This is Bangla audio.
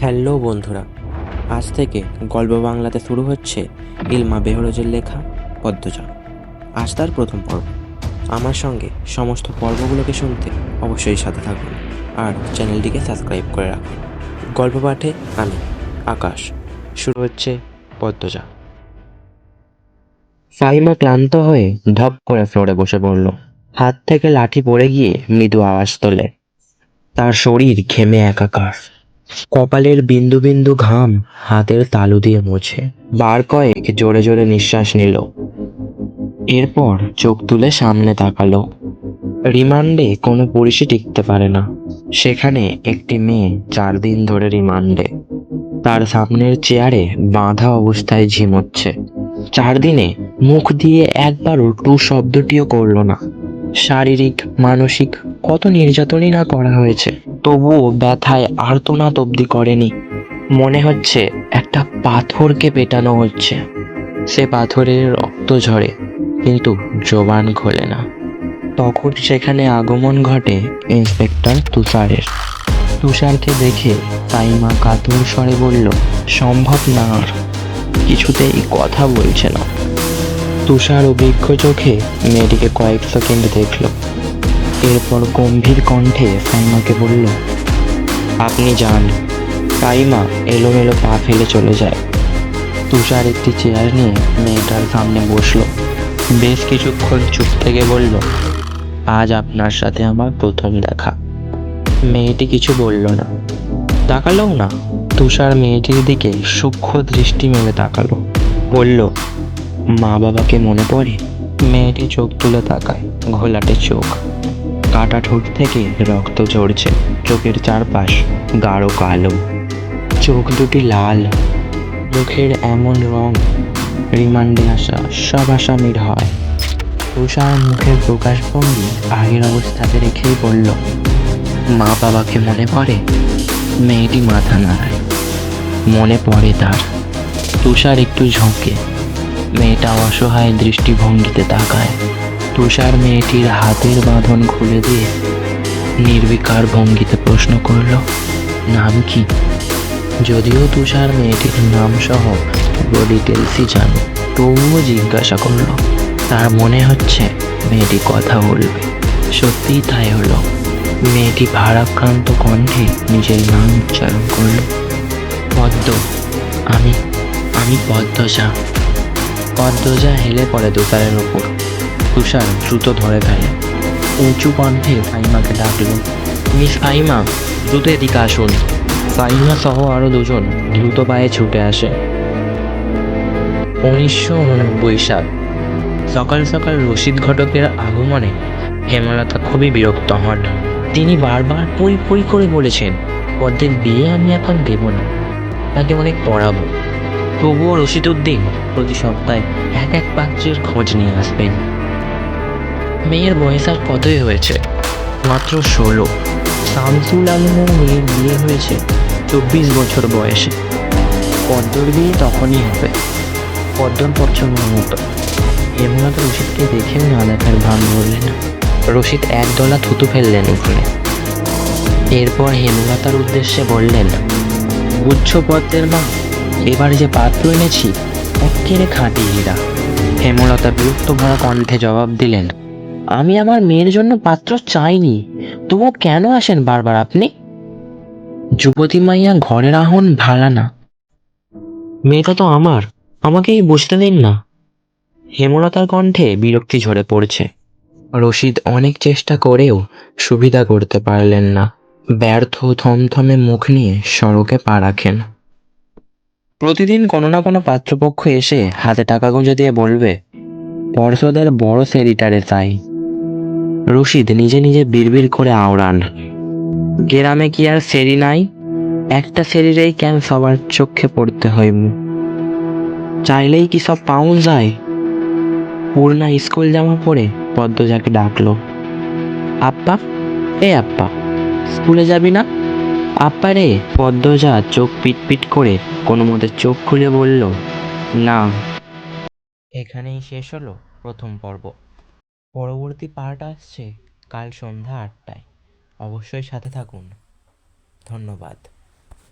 হ্যালো বন্ধুরা, আজ থেকে গল্প বাংলাতে শুরু হচ্ছে ইলমা বেহরজের লেখা পদ্মজা আজ তার প্রথম পর্ব। আমার সঙ্গে সমস্ত পর্বগুলোকে শুনতে অবশ্যই সাথে থাকুন আর চ্যানেলটিকে সাবস্ক্রাইব করে রাখুন। গল্প পাঠে আমি, আকাশ, শুরু হচ্ছে পদ্মজা ফাইমা ক্লান্ত হয়ে ধপ করে ফ্লোরে বসে পড়ল। হাত থেকে লাঠি পড়ে গিয়ে মৃদু আওয়াজ তোলে। তার শরীর ঘেমে একাকার। কপালের বিন্দু বিন্দু ঘাম হাতের তালু দিয়ে মুছে। বার কয়েক জোরে জোরে নিঃশ্বাস নিল। এরপর চোখ তুলে সামনে তাকালো। রিমান্ডে কোনো পুলিশই টিকতে পারে না। সেখানে একটি মেয়ে চার দিন ধরে রিমান্ডে। তার সামনের চেয়ারে বাঁধা অবস্থায় ঝিমোচ্ছে। চার দিনে মুখ দিয়ে একবারও টু শব্দটিও করল না। শারীরিক, মানসিক কত নির্যাতনই না করা হয়েছে। তবুও ব্যথায় আর্তনাদ অবধি করেনি। মনে হচ্ছে একটা পাথরকে পেটানো হচ্ছে। সে পাথরের রক্ত ঝরে, কিন্তু জবান খোলে না। তখন সেখানে আগমন ঘটে ইন্সপেক্টর তুষারের। তুষারকে দেখে তাইমা কাতুর স্বরে বলল, সম্ভব না আর। কিছুতেই কথা বলছে না। তুষার অভিজ্ঞ চোখে মেয়েটিকে কয়েক সেকেন্ড দেখল। এরপর গম্ভীর কণ্ঠে সাইমাকে বলল, আপনি যান। সাইমা এলোমেলো পা ফেলে চলে যায়। তুষার একটি চেয়ার নিয়ে মেয়েটার সামনে বসল। বেশ কিছুক্ষণ চুপ থেকে বলল, আজ আপনার সাথে আমার প্রথম দেখা। মেয়েটি কিছু বলল না। তাকালোও না? তুষার মেয়েটির দিকে সূক্ষ্ম দৃষ্টি মেলে তাকালো। বলল মা বাবাকে মনে পড়ে? মেয়েটি চোখ তুলে তাকায়, ঘোলাটে চোখ। কাটা ঠোঁট থেকে রক্ত ঝরছে, চোখের চারপাশ গাঢ় কালো। চোখ দুটি লাল চোখের এমন রং রিমান্ডে আসা সব আসামির হয়। তুষার মুখের প্রকাশভঙ্গি আগের অবস্থাতে রেখেই বলল মা বাবাকে মনে পড়ে? মেয়েটি মাথা নাড়ায়। মনে পড়ে তার। তুষার একটু ঝোঁকে মেয়েটা অসহায় দৃষ্টিভঙ্গিতে তাকায়। তুষার মেয়েটির হাতের বাঁধন খুলে দিয়ে নির্বিকার ভঙ্গিতে প্রশ্ন করল, নাম কি? যদিও তুষার মেয়েটির নাম সহ পুরো ডিটেলসই জানে, তবুও জিজ্ঞাসা করল, তার মনে হচ্ছে মেয়েটি কথা বলবে? সত্যিই তাই হলো। মেয়েটি ভারাক্রান্ত কণ্ঠে নিজের নাম উচ্চারণ করল, পদ্ম, আমি আমি পদ্মজা পদ্মজা হেলে পড়ে তুষারের ওপর তুষার দ্রুত ধরে ফেলে। উঁচু কণ্ঠে ফাইমাকে ডাকল, মিস ফাইমা দ্রুত এদিকে আসুন। ফাইমা সহ আরও দুজন দ্রুত পায়ে ছুটে আসে। উনিশশো উননব্বই সাল। সকাল সকাল রশিদ ঘটকের আগমনে হেমলতা খুবই বিরক্ত হন। তিনি বারবার পই পই করে বলেছেন পদ্মের বিয়ে আমি এখন দেব না। তাকে অনেক পড়াবো। তবুও রশিদ উদ্দিন প্রতি সপ্তাহে এক এক পাত্রের খোঁজ নিয়ে আসবেন। মেয়ের বয়স আর কতই হয়েছে? মাত্র ষোলো। শামসুল আলমের মেয়ের বিয়ে হয়েছে চব্বিশ বছর বয়সে। পদ্মর বিয়ে তখনই হবে। পদ্মর পছন্দ মতো। হেমলতা রশিদকে দেখেও না দেখার ভান বললেন রশিদ একদলা থুতু ফেললেন উঠোনে এরপর হেমলতার উদ্দেশ্যে বললেন বুঝছ পদ্মের মা এবার যে পাত্র এনেছি একেরে খাঁটি হীরা হেমলতা বিরক্ত ভরা কণ্ঠে জবাব দিলেন, আমি আমার মেয়ের জন্য পাত্র চাইনি, তবুও কেন আসেন বারবার আপনি? যুবতী মাইয়া ঘরের আহন ভাড়া না। মেয়েটা তো আমার, আমাকেই বুঝতে দিন না। হেমলতার কণ্ঠে বিরক্তি ঝরে পড়ছে। রশিদ অনেক চেষ্টা করেও সুবিধা করতে পারলেন না। ব্যর্থ থমথমে মুখ নিয়ে সড়কে পা রাখেন। প্রতিদিন কোনো না কোনো পাত্রপক্ষ এসে হাতে টাকা গুঁজে দিয়ে বলবে, পর্ষদের বড় সেরিটারে তাই রশিদ নিজে নিজে বিড়বিড় করে আওড়ান, গ্রামে কি আর সেরি নাই? একটা সেরিরেই কেন সবার চোখে পড়তে হয়? চাইলেই কি সব পাউন যায়? পূর্ণা স্কুল জামা পরে পদ্মজাকে ডাকলো আপ্পা এ আপ্পা স্কুলে যাবি না? আপ্পা রে পদ্মজা চোখ পিটপিট করে কোনো মতে চোখ খুলে বলল, না। এখানেই শেষ হলো প্রথম পর্ব। পরবর্তী পার্ট আসছে কাল সন্ধ্যা আটটায়। অবশ্যই সাথে থাকুন। ধন্যবাদ।